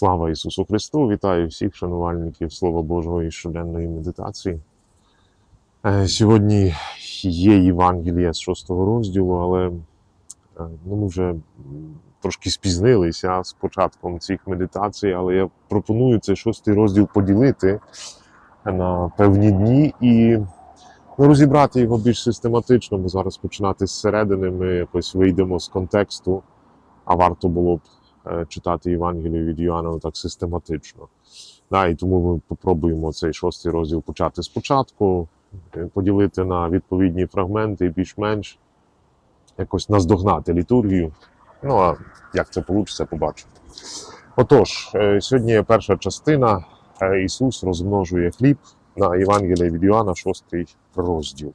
Слава Ісусу Христу! Вітаю всіх шанувальників Слова Божого і щоденної медитації. Е, Сьогодні є Євангелія з 6 розділу, але е, ну, ми вже трошки спізнилися з початком цих медитацій, але я пропоную цей шостий розділ поділити на певні дні і ну, розібрати його більш систематично, бо зараз починати з середини ми якось вийдемо з контексту, а варто було б читати Євангелію від Йоанна так систематично. Да, і тому ми попробуємо цей шостий розділ почати спочатку, е, поділити на відповідні фрагменти і більш-менш якось наздогнати літургію. Ну а як це вийде, побачимо. Отож, е, сьогодні перша частина. Е, Ісус розмножує хліб на Євангелії від Йоанна, шостий розділ.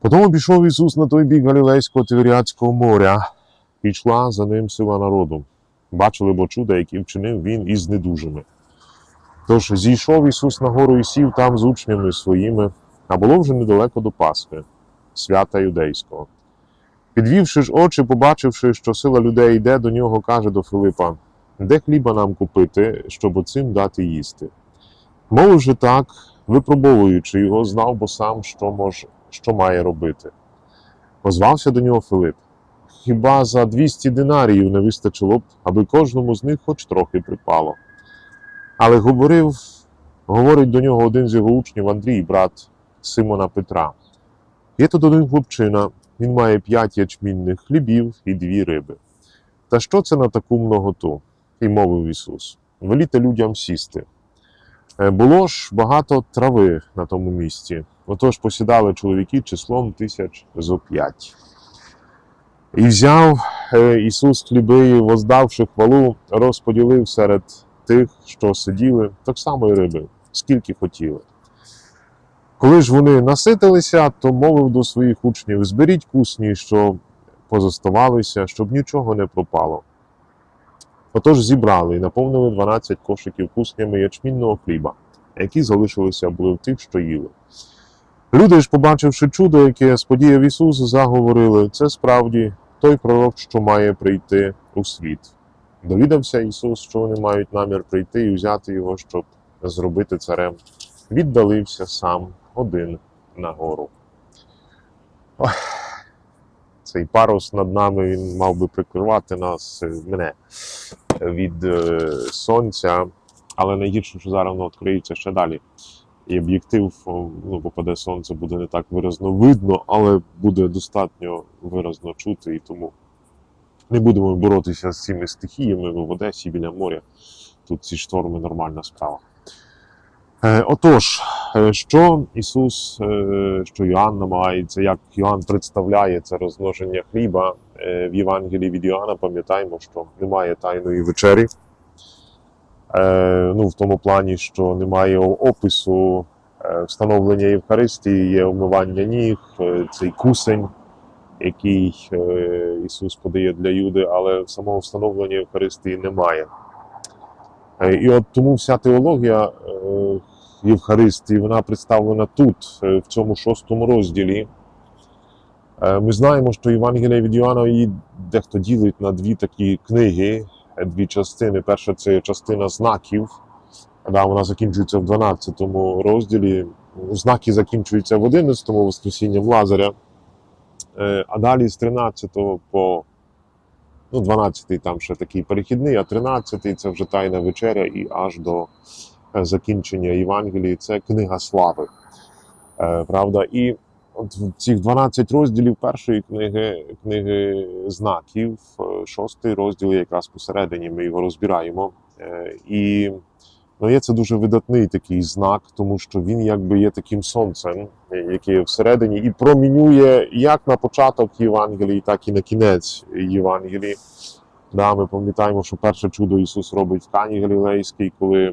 Потім обійшов Ісус на той бік Галілейського Тиверіатського моря, і йшла за ним сила народу. Бачили бо чуда, які вчинив він із недужими. Тож зійшов Ісус на гору і сів там з учнями своїми, а було вже недалеко до Пасхи, свята юдейського. Підвівши ж очі, побачивши, що сила людей йде до нього, каже до Филипа: Де хліба нам купити, щоб оцим дати їсти? Мовив же так, випробовуючи його, знав, бо сам, що, мож, що має робити. Озвався до нього Филип. Хіба за 200 динаріїв не вистачило б, аби кожному з них хоч трохи припало. Але говорив, говорить до нього один з його учнів Андрій, брат Симона Петра. Є тут один хлопчина, він має п'ять ячмінних хлібів і дві риби. Та що це на таку многоту? І мовив Ісус: Веліте людям сісти. Е, Було ж багато трави на тому місці, отож посідали чоловіки числом тисяч зо п'ять. І взяв е, Ісус хліби, і, воздавши хвалу, розподілив серед тих, що сиділи, так само і риби, скільки хотіли. Коли ж вони наситилися, то мовив до своїх учнів: зберіть кусні, що позоставалися, щоб нічого не пропало. Отож зібрали і наповнили 12 кошиків куснями ячмінного хліба, які залишилися були в тих, що їли. Люди ж, побачивши чудо, яке сподіяв Ісус, заговорили, це справді той пророк, що має прийти у світ. Довідався Ісус, що вони мають намір прийти і взяти його, щоб зробити царем. Віддалився сам один на гору. Цей парус над нами він мав би прикривати нас, е, мене, від е, сонця, але найгірше, що зараз воно відкриється ще далі. І об'єктив, ну, попаде сонце, буде не так виразно видно, але буде достатньо виразно чути, і тому не будемо боротися з цими стихіями в Одесі біля моря. Тут ці шторми нормальна справа. Е, отож, е, що Ісус, е, що Йоанн намагається, як Йоанн представляє це розмноження хліба в Євангелії від Йоанна, пам'ятаємо, що немає тайної вечері. Е, ну, в тому плані, що немає опису е, встановлення Євхаристії, є умивання ніг, е, цей кусень, який Ісус подає для Юди, але самого встановлення Євхаристії немає. І от тому вся теологія Євхаристії вона представлена тут, в цьому шостому розділі. Ми знаємо, що Євангелія від Йоанна її дехто ділить на дві такі книги, дві частини. Перша це частина знаків, да, вона закінчується в 12 розділі. Знаки закінчуються в 11-му Воскресінням Лазаря. Е, А далі з 13 по ну, 12-й там ще такий перехідний, а 13-й це вже Тайна вечеря і аж до е, закінчення Євангелії це книга слави. Е, Правда? І от цих 12 розділів першої книги, книги знаків, е, шостий розділ якраз посередині, ми його розбираємо. Е, І ну, є це дуже видатний такий знак, тому що він якби є таким сонцем, яке є всередині, і промінює як на початок Євангелії, так і на кінець Євангелії. Да, ми пам'ятаємо, що перше чудо Ісус робить в Кані Галілейській, коли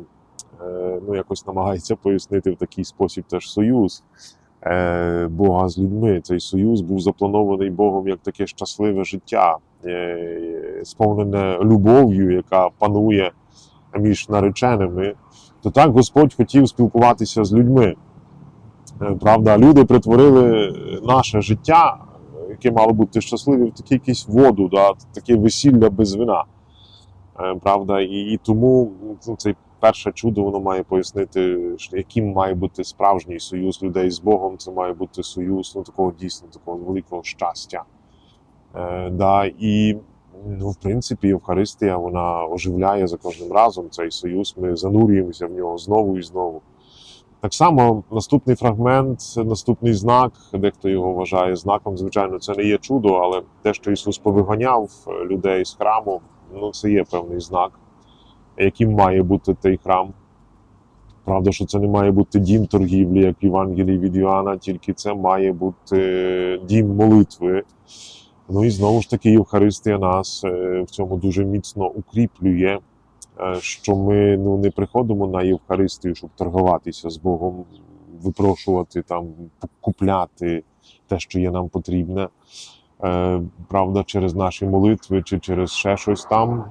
е, ну, якось намагається пояснити в такий спосіб теж союз Бога з людьми. Цей союз був запланований Богом як таке щасливе життя, е, сповнене любов'ю, яка панує між нареченими. То так Господь хотів спілкуватися з людьми. Е, Правда, люди притворили наше життя, яке мало бути щасливе, в таке якесь воду, да, таке весілля без вина. Е, Правда, і, і тому ну, це перше чудо воно має пояснити, яким має бути справжній союз людей з Богом. Це має бути союз ну, такого дійсно такого великого щастя. Е, да, і ну, в принципі, Євхаристія вона оживляє за кожним разом цей союз. Ми занурюємося в нього знову і знову. Так само наступний фрагмент, наступний знак, дехто його вважає знаком. Звичайно, це не є чудо, але те, що Ісус повиганяв е, людей з храму, ну це є певний знак, яким має бути той храм. Правда, що це не має бути дім торгівлі, як в Євангелії від Іоанна, тільки це має бути дім молитви. Ну і знову ж таки, Євхаристія нас е, в цьому дуже міцно укріплює, е, що ми ну, не приходимо на Євхаристію, щоб торгуватися з Богом, випрошувати, там, купляти те, що є нам потрібне. Е, Правда, через наші молитви чи через ще щось там.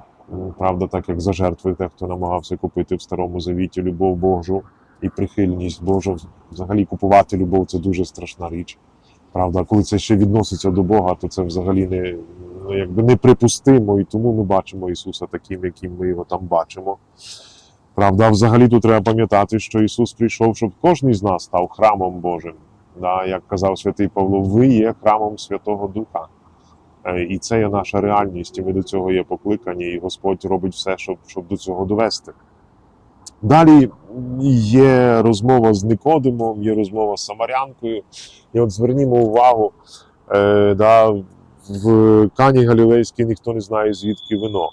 Правда, так як за жертви, те, хто намагався купити в Старому Завіті любов Божу і прихильність Божу. Взагалі купувати любов це дуже страшна річ. Правда, коли це ще відноситься до Бога, то це взагалі не ну, якби неприпустимо, і тому ми бачимо Ісуса таким, яким ми його там бачимо. Правда, взагалі тут треба пам'ятати, що Ісус прийшов, щоб кожен з нас став храмом Божим. Да, як казав святий Павло, ви є храмом Святого Духа. Е, І це є наша реальність, і ми до цього є покликані, і Господь робить все, щоб, щоб до цього довести. Далі є розмова з Никодимом, є розмова з Самарянкою. І от звернімо увагу, е, да, в Кані Галілейській ніхто не знає, звідки вино.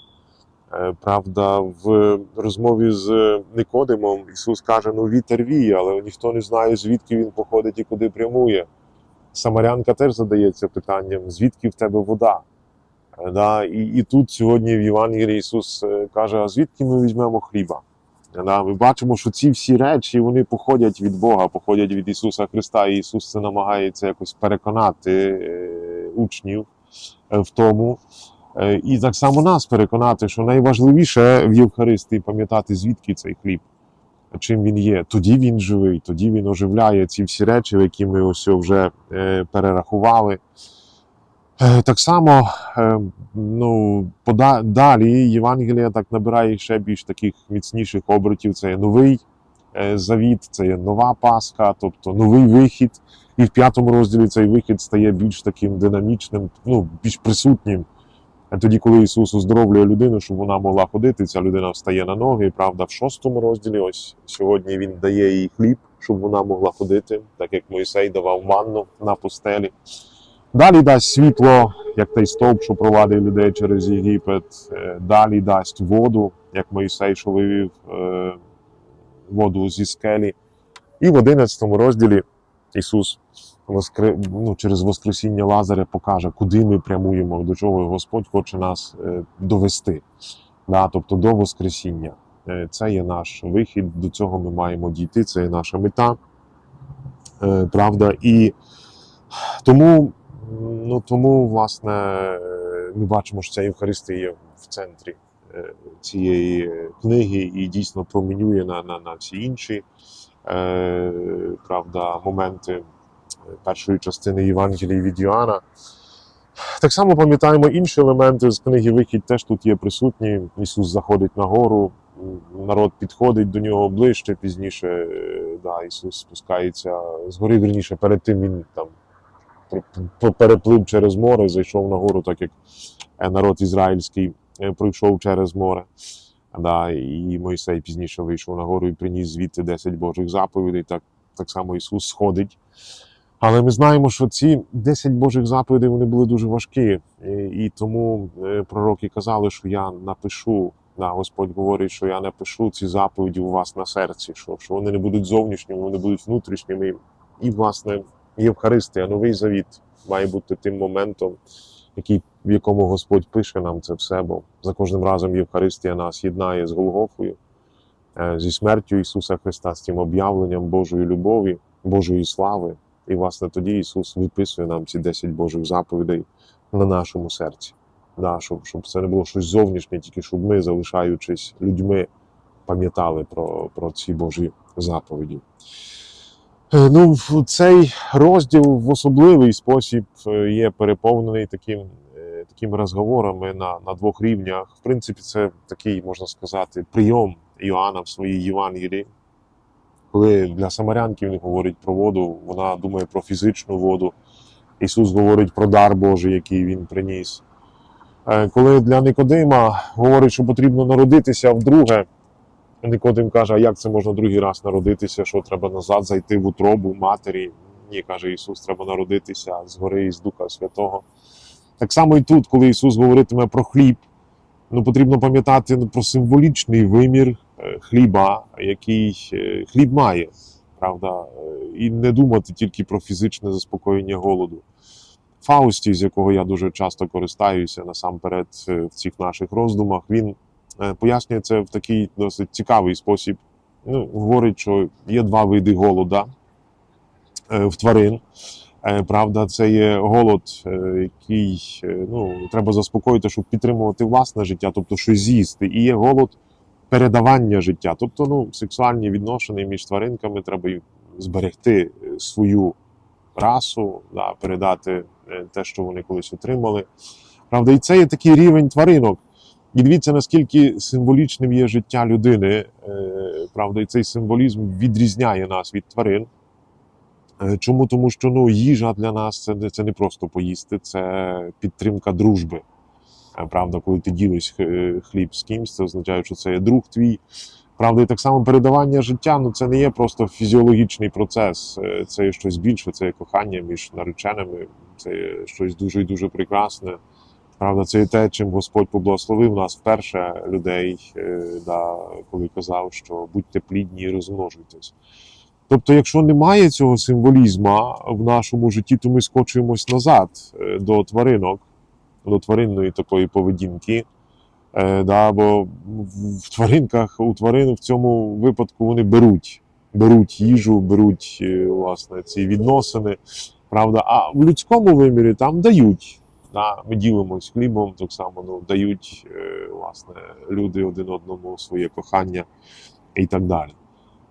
Е, правда, в розмові з Никодимом Ісус каже: ну вітер віє, але ніхто не знає, звідки він походить і куди прямує. Самарянка теж задається питанням, звідки в тебе вода? Е, Да, і, і тут сьогодні в Євангелії Ісус е, каже: а звідки ми візьмемо хліба? Е, Да, ми бачимо, що ці всі речі вони походять від Бога, походять від Ісуса Христа, і Ісус це намагається якось переконати учнів в тому. І так само нас переконати, що найважливіше в Євхаристії пам'ятати, звідки цей хліб, чим він є. Тоді він живий, тоді він оживляє ці всі речі, які ми ось вже е, перерахували. Е, Так само е, ну, пода- далі Євангелія так набирає ще більш таких міцніших обертів. Це є новий завіт, це є нова Пасха, тобто новий вихід. І в п'ятому розділі цей вихід стає більш таким динамічним, ну, більш присутнім. А тоді, коли Ісус оздоровлює людину, щоб вона могла ходити, ця людина встає на ноги. Правда, в шостому розділі, ось сьогодні він дає їй хліб, щоб вона могла ходити, так як Мойсей давав манну на пустелі. Далі дасть світло, як той стовп, що провадив людей через Єгипет. Е, Далі дасть воду, як Мойсей, що вивів е, воду зі скелі. І в 11 розділі Ісус воскре... ну, через Воскресіння Лазаря покаже, куди ми прямуємо, до чого Господь хоче нас е, довести. Да, тобто до Воскресіння. Е, Це є наш вихід, до цього ми маємо дійти, це є наша мета. Е, Правда. І тому, ну, тому, власне, ми бачимо, що ця Євхаристія в центрі цієї книги і дійсно промінює на, на, на всі інші правда, моменти першої частини Євангелії від Йоанна. Так само пам'ятаємо інші елементи з книги Вихід теж тут є присутні. Ісус заходить на гору, народ підходить до нього ближче, пізніше да, Ісус спускається з гори, вірніше, перед тим він там переплив через море, зайшов на гору, так як е, народ ізраїльський е, пройшов через море. Да, і Мойсей пізніше вийшов на гору і приніс звідти 10 Божих заповідей. Так, так само Ісус сходить. Але ми знаємо, що ці 10 Божих заповідей вони були дуже важкі. І, тому е, пророки казали, що я напишу. Да, Господь говорить, що я напишу ці заповіді у вас на серці, що, що вони не будуть зовнішніми, вони будуть внутрішніми. І, власне, Євхаристія, новий завіт має бути тим моментом, який, в якому Господь пише нам це все, бо за кожним разом Євхаристія нас єднає з Голгофою, е, зі смертю Ісуса Христа, з тим об'явленням Божої любові, Божої слави. І, власне, тоді Ісус виписує нам ці 10 Божих заповідей на нашому серці. Да, щоб, щоб це не було щось зовнішнє, тільки щоб ми, залишаючись людьми, пам'ятали про, про ці Божі заповіді. Е, Ну, цей розділ в особливий спосіб е, є переповнений таким, е, такими розговорами на, на двох рівнях. В принципі, це такий, можна сказати, прийом Іоанна в своїй Євангелії. Коли для самарянки він говорить про воду, вона думає про фізичну воду. Ісус говорить про дар Божий, який Він приніс. Е, Коли для Никодима говорить, що потрібно народитися вдруге, Никодим каже, а як це можна другий раз народитися, що треба назад зайти в утробу матері. Ні, каже Ісус, треба народитися згори із Духа Святого. Так само і тут, коли Ісус говоритиме про хліб, ну, потрібно пам'ятати про символічний вимір хліба, який е, хліб має, правда, Е, і не думати тільки про фізичне заспокоєння голоду. Фаусті, з якого я дуже часто користаюся насамперед е, в цих наших роздумах, він е, пояснює це в такий досить цікавий спосіб. Ну, говорить, що є два види голода е, в тварин. Е, Правда, це є голод, е, який е, ну, треба заспокоїти, щоб підтримувати власне життя, тобто щось з'їсти. І є голод передавання життя. Тобто, ну, сексуальні відношення між тваринками треба зберегти е, свою расу, да, передати е, те, що вони колись отримали. Правда, і це є такий рівень тваринок. І дивіться, наскільки символічним є життя людини. Е, Правда, і цей символізм відрізняє нас від тварин. Чому? Тому що ну, їжа для нас це, це не просто поїсти, це підтримка дружби. Е, Правда, коли ти ділиш е, хліб з кимсь, це означає, що це є друг твій. Правда, і так само передавання життя ну, це не є просто фізіологічний процес, е, це є щось більше, це є кохання між нареченими, це є щось дуже і дуже прекрасне. Правда, це є те, чим Господь поблагословив нас вперше людей, да, коли казав, що будьте плідні і розмножуйтесь. Тобто, якщо немає цього символізму в нашому житті, то ми скочуємось назад до тваринок, тваринної такої поведінки. Е, да, бо в тваринках, у тварин в цьому випадку вони беруть, беруть їжу, беруть е, власне ці відносини. Правда, а в людському вимірі там дають. Да, ми ділимось хлібом, так само ну, дають е, власне, люди один одному своє кохання і так далі.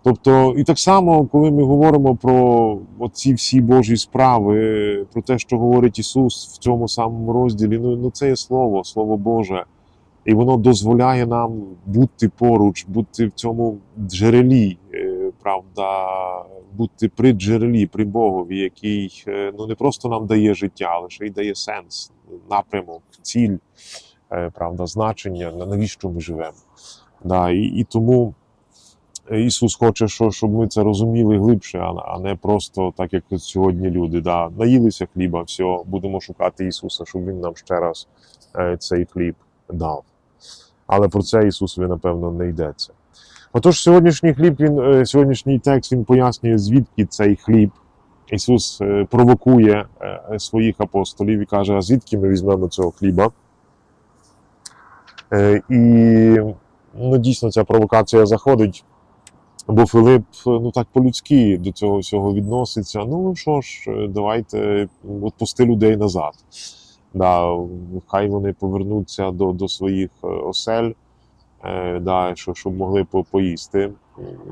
Тобто, і так само, коли ми говоримо про ці всі Божі справи, про те, що говорить Ісус в цьому самому розділі, ну, ну це є Слово, Слово Боже. І воно дозволяє нам бути поруч, бути в цьому джерелі, е, правда, бути при джерелі, при Богові, який е, ну, не просто нам дає життя, але ще й дає сенс, напрямок, ціль, е, правда, значення, навіщо ми живемо. Да, і, і тому Ісус хоче, що, щоб ми це розуміли глибше, а, не просто так, як сьогодні люди. Да, наїлися хліба, все, будемо шукати Ісуса, щоб Він нам ще раз е, цей хліб дав. Але про це Ісусові, напевно, не йдеться. Отож, сьогоднішній хліб, він, е, сьогоднішній текст він пояснює, звідки цей хліб. Ісус е, провокує е, своїх апостолів і каже, а звідки ми візьмемо цього хліба? Е, І ну, дійсно ця провокація заходить, бо Филип ну так по-людськи до цього всього відноситься. Ну що ж, давайте відпусти людей назад. Да, хай вони повернуться до, до своїх е, осель, е, да, що, щоб могли по- поїсти.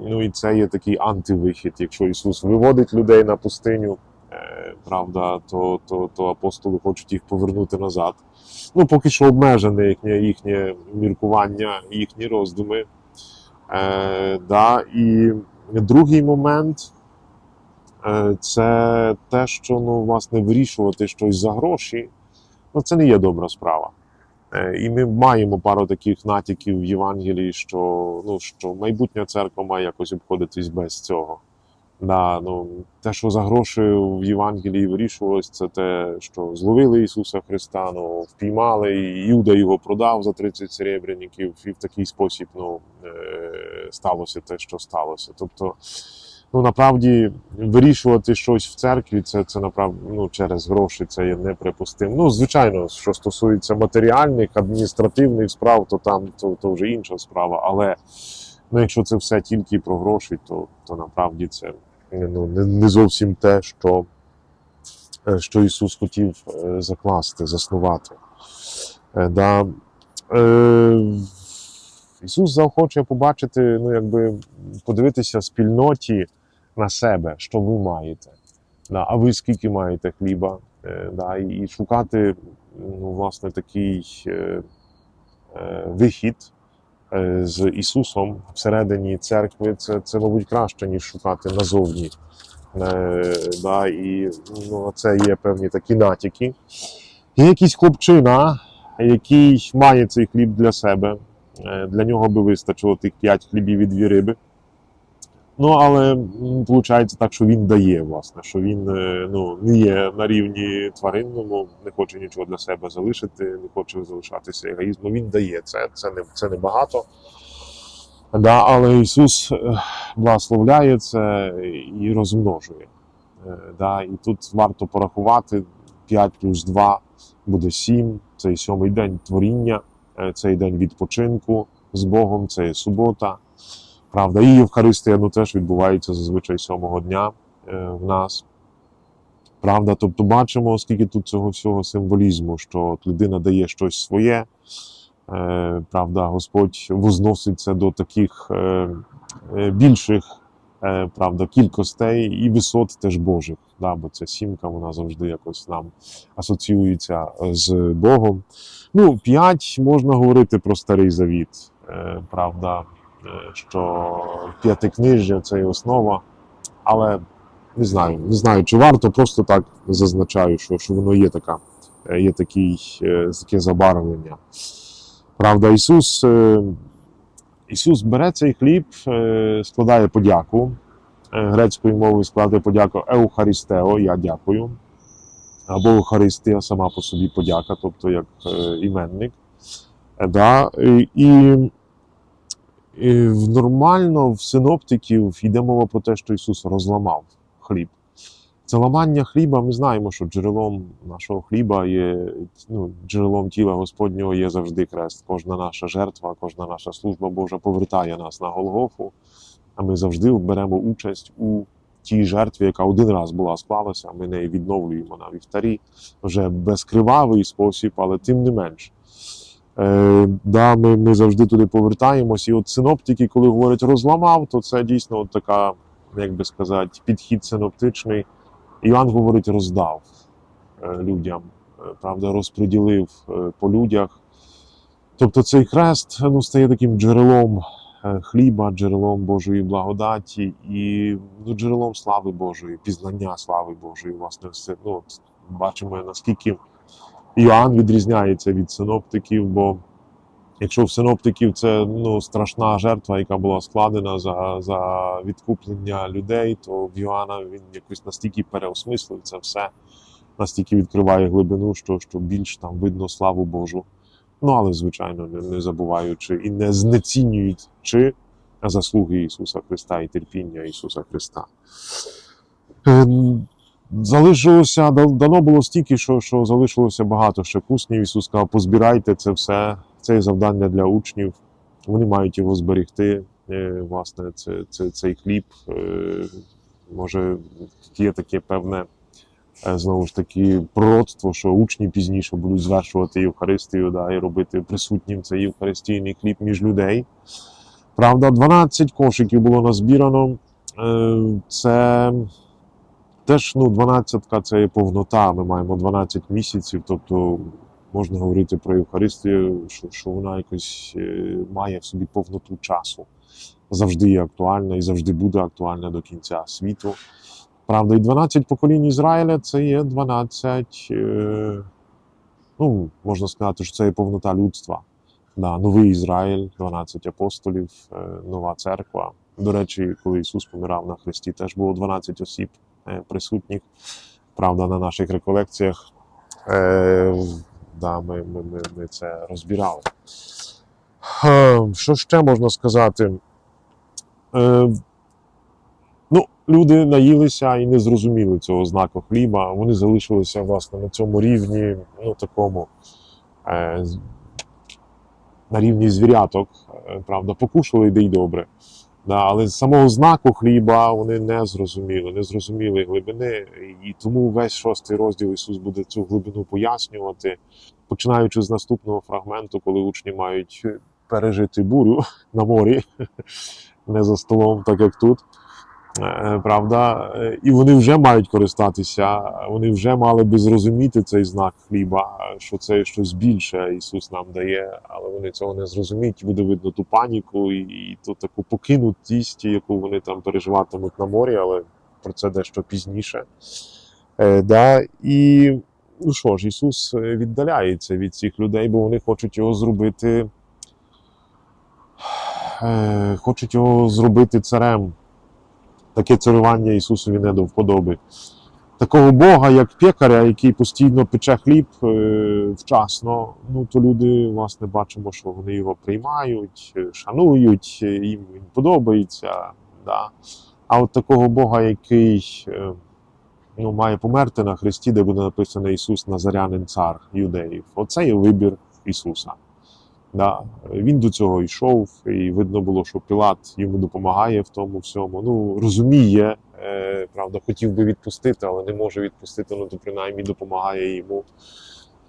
Ну і це є такий антивихід. Якщо Ісус виводить людей на пустиню, е, правда, то, то, то апостоли хочуть їх повернути назад. Ну, поки що обмежене їхнє, їхнє міркування, їхні роздуми. Е, да, і другий момент е, це те, що ну, власне, вирішувати щось за гроші, ну, це не є добра справа. Е, І ми маємо пару таких натяків в Євангелії, що, ну, що майбутня церква має якось обходитись без цього. Да, ну, те, що за гроші в Євангелії вирішувалось, це те, що зловили Ісуса Христа, ну, впіймали, і Юда його продав за 30 серебряників, і в такий спосіб ну, е, сталося те, що сталося. Тобто, ну, направді, вирішувати щось в церкві, це, це направді, ну, через гроші це є неприпустимо. Ну, звичайно, що стосується матеріальних, адміністративних справ, то там то, то вже інша справа. Але ну, якщо це все тільки про гроші, то, то направді це ну, не, не зовсім те, що, е, що Ісус хотів е, закласти, заснувати. Е, Да. Е, Ісус захоче побачити, ну, якби подивитися спільноті на себе, що ви маєте. Да, а ви скільки маєте хліба? Е, да, і, шукати ну, власне такий е, е, вихід е, з Ісусом всередині церкви, це, це, мабуть, краще, ніж шукати назовні. Е, да, і ну, це є певні такі натяки. Є якийсь хлопчина, який має цей хліб для себе. Е, Для нього би вистачило тих п'ять хлібів і дві риби. Ну, але виходить так, що він дає, власне, що він е, ну, не є на рівні тваринному, не хоче нічого для себе залишити, не хоче залишатися егоїзмом. Він дає це, це не, це не багато. Да, але Ісус е, благословляє це і розмножує. Е, Да, і тут варто порахувати 5 плюс 2 буде 7, цей сьомий день творіння, цей день відпочинку з Богом, це є субота. Правда, і Євхаристія ну, теж відбувається зазвичай сьомого дня е, в нас. Правда, тобто бачимо, скільки тут цього всього символізму, що людина дає щось своє. Е, правда, Господь возноситься до таких е, більших правда, кількостей і висот теж Божих. Да, бо ця сімка вона завжди якось нам асоціюється з Богом. Ну, п'ять можна говорити про старий завіт. Правда, що п'ятикнижжя це і основа. Але не знаю, не знаю, чи варто, просто так зазначаю, що, що воно є така, е, є такий, е, таке забарвлення. Правда, Ісус, е, Ісус бере цей хліб, е, складає подяку. Е, Грецькою мовою складає подяку Еухаристео, я дякую. Або Евхаристія сама по собі подяка, тобто як е, іменник. Е, Да, і, і, нормально в синоптиків йде мова про те, що Ісус розламав хліб. Це ламання хліба, ми знаємо, що джерелом нашого хліба є, ну, джерелом тіла Господнього є завжди хрест. Кожна наша жертва, кожна наша служба Божа повертає нас на Голгофу, а ми завжди беремо участь у тій жертві, яка один раз була склалася, ми неї відновлюємо на вівтарі вже безкривавий спосіб, але тим не менш. Е, да, ми, ми завжди туди повертаємось. І от синоптики, коли говорять розламав, то це дійсно от така, як би сказати, підхід синоптичний. Іоанн говорить, роздав е, людям, е, правда, розподілив е, по людях. Тобто цей хрест ну, стає таким джерелом хліба, джерелом Божої благодаті і ну, джерелом слави Божої, пізнання слави Божої. Власне, все, ну, бачимо, наскільки Іоанн відрізняється від синоптиків, бо якщо в синоптиків це ну, страшна жертва, яка була складена за, за відкуплення людей, то в Іоанна він якось настільки переосмислив це все, настільки відкриває глибину, що, що більш там видно славу Божу. Ну, але, звичайно, не, не забуваючи і не знецінюючи заслуги Ісуса Христа і терпіння Ісуса Христа. Залишилося, дано було стільки, що, що залишилося багато ще куснів. Ісус сказав, позбирайте це все, це завдання для учнів. Вони мають його зберегти. Е, Власне, це, це, цей хліб. Е, Може, є таке певне, е, знову ж таки, пророцтво, що учні пізніше будуть звершувати Євхаристію да, і робити присутнім цей євхаристійний хліб між людей. Правда, 12 кошиків було назбірано. Це теж ну, 12 це є повнота. Ми маємо 12 місяців, тобто можна говорити про Євхаристію, що, що вона якось е, має в собі повноту часу. Завжди є актуальна і завжди буде актуальна до кінця світу. Правда, і 12 поколінь Ізраїля це є 12, е, ну, можна сказати, що це є повнота людства. Да, новий Ізраїль, 12 апостолів, е, нова церква. До речі, коли Ісус помирав на Христі, теж було 12 осіб присутніх. Правда, на наших реколекціях е, да, ми, ми, ми, ми це розбирали. Е, Що ще можна сказати? Е, ну, люди наїлися і не зрозуміли цього знаку хліба. Вони залишилися власне на цьому рівні, ну такому. Е, на рівні звіряток, е, правда, покушали де й добре. Да, але з самого знаку хліба вони не зрозуміли, не зрозуміли глибини, і тому весь шостий розділ Ісус буде цю глибину пояснювати, починаючи з наступного фрагменту, коли учні мають пережити бурю на морі, не за столом, так як тут. Е, Правда, Е, і вони вже мають користатися, вони вже мали би зрозуміти цей знак хліба, що це щось більше Ісус нам дає, але вони цього не зрозуміють. Буде видно ту паніку і, і ту таку покинутість, яку вони там переживатимуть на морі, але про це дещо пізніше. Е, да, і ну що ж, Ісус е, віддаляється від цих людей, бо вони хочуть його зробити. Е, хочуть його зробити царем. Таке царювання Ісусові не до вподоби. Такого Бога, як пекаря, який постійно пече хліб е, вчасно, ну то люди, власне, бачимо, що вони його приймають, е, шанують, е, їм він подобається. Да. А от такого Бога, який ну, має померти на хресті, де буде написано Ісус Назарянин цар юдеїв. Оце є вибір Ісуса. Да. Він до цього йшов, і видно було, що Пілат йому допомагає в тому всьому. Ну, розуміє, е, правда, хотів би відпустити, але не може відпустити, ну то принаймні допомагає йому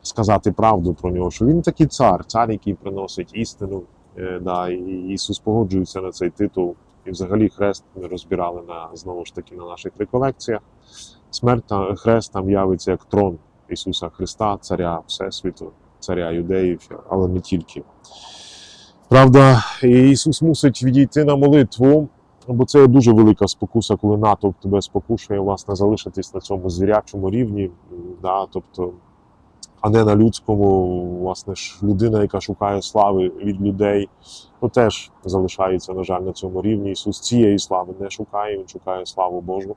сказати правду про нього, що він такий цар, цар, який приносить істину. Е, да, Ісус погоджується на цей титул. І взагалі хрест ми розбирали на знову ж таки на наших реколекціях. Смерть хрест там явиться як трон Ісуса Христа, царя Всесвіту, царя юдеїв, але не тільки. Правда, Ісус мусить відійти на молитву, бо це дуже велика спокуса, коли натовп тебе спокушує, власне, залишитись на цьому звірячому рівні, да, тобто, а не на людському, власне ж, людина, яка шукає слави від людей, ну теж залишається, на жаль, на цьому рівні. Ісус цієї слави не шукає, Він шукає славу Божу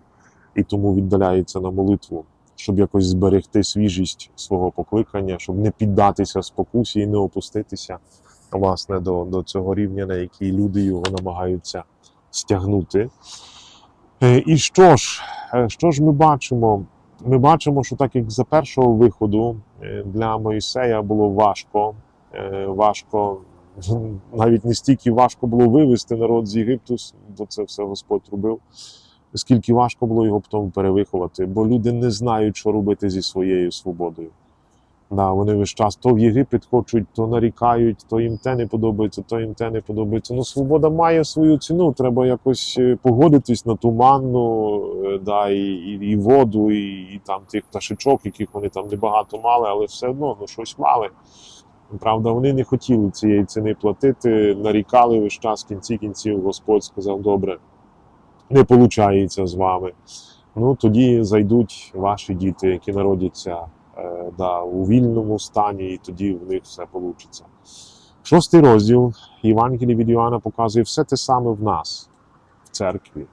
і тому віддаляється на молитву, щоб якось зберегти свіжість свого покликання, щоб не піддатися спокусі і не опуститися власне до, до цього рівня, на який люди його намагаються стягнути. Е, І що ж, Е, що ж ми бачимо? Ми бачимо, що так як за першого виходу е, для Моїсея було важко, важко, навіть не стільки важко було вивести народ з Єгипту, бо це все Господь робив. Скільки важко було його потім перевиховати, бо люди не знають, що робити зі своєю свободою. Да, вони весь час то в Єгипет хочуть, то нарікають, то їм те не подобається, то їм те не подобається. Ну, свобода має свою ціну. Треба якось е, погодитись на ту манну, е, да, і, і, і воду, і, і там тих пташечок, яких вони там небагато мали, але все одно ну, щось мали. Правда, вони не хотіли цієї ціни платити, нарікали весь час в кінці кінців. Господь сказав: добре, не виходить з вами. Ну тоді зайдуть ваші діти, які народяться е, да, у вільному стані, і тоді в них все вийде. Шостий розділ Євангелії від Іоанна показує все те саме в нас, в церкві.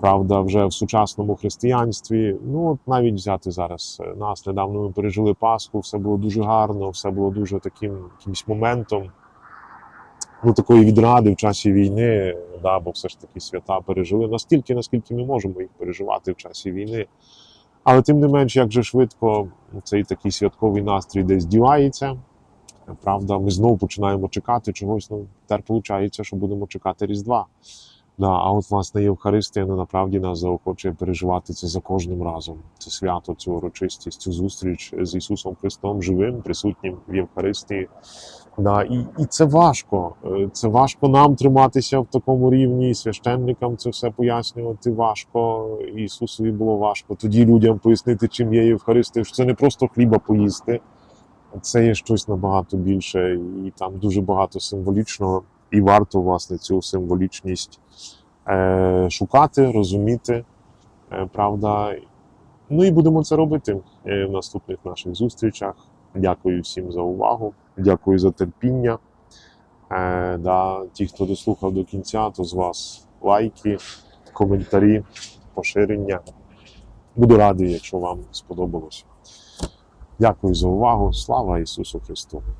Правда, вже в сучасному християнстві. Ну, от навіть взяти зараз е, нас. Недавно ми пережили Пасху, все було дуже гарно, все було дуже таким якимось моментом. Ну, такої відради в часі війни, да, бо все ж таки свята пережили настільки, наскільки ми можемо їх переживати в часі війни. Але тим не менш, як же швидко цей такий святковий настрій десь дівається. Правда, ми знову починаємо чекати чогось. Ну, тепер виходить, що будемо чекати Різдва. Да, а от, власне, Євхаристія ну, насправді нас заохочує переживати це за кожним разом. Це свято, цю урочистість, цю зустріч з Ісусом Христом, живим, присутнім в Євхаристії. Да, і, і це важко. Е, Це важко нам триматися в такому рівні, і священникам це все пояснювати важко. Ісусові було важко. Тоді людям пояснити, чим є Євхаристія, що це не просто хліба поїсти, це є щось набагато більше, і там дуже багато символічного. І варто, власне, цю символічність е, шукати, розуміти, е, правда. Ну і будемо це робити е, в наступних наших зустрічах. Дякую всім за увагу, дякую за терпіння. Е, да, ті, хто дослухав до кінця, то з вас лайки, коментарі, поширення. Буду радий, якщо вам сподобалось. Дякую за увагу. Слава Ісусу Христу!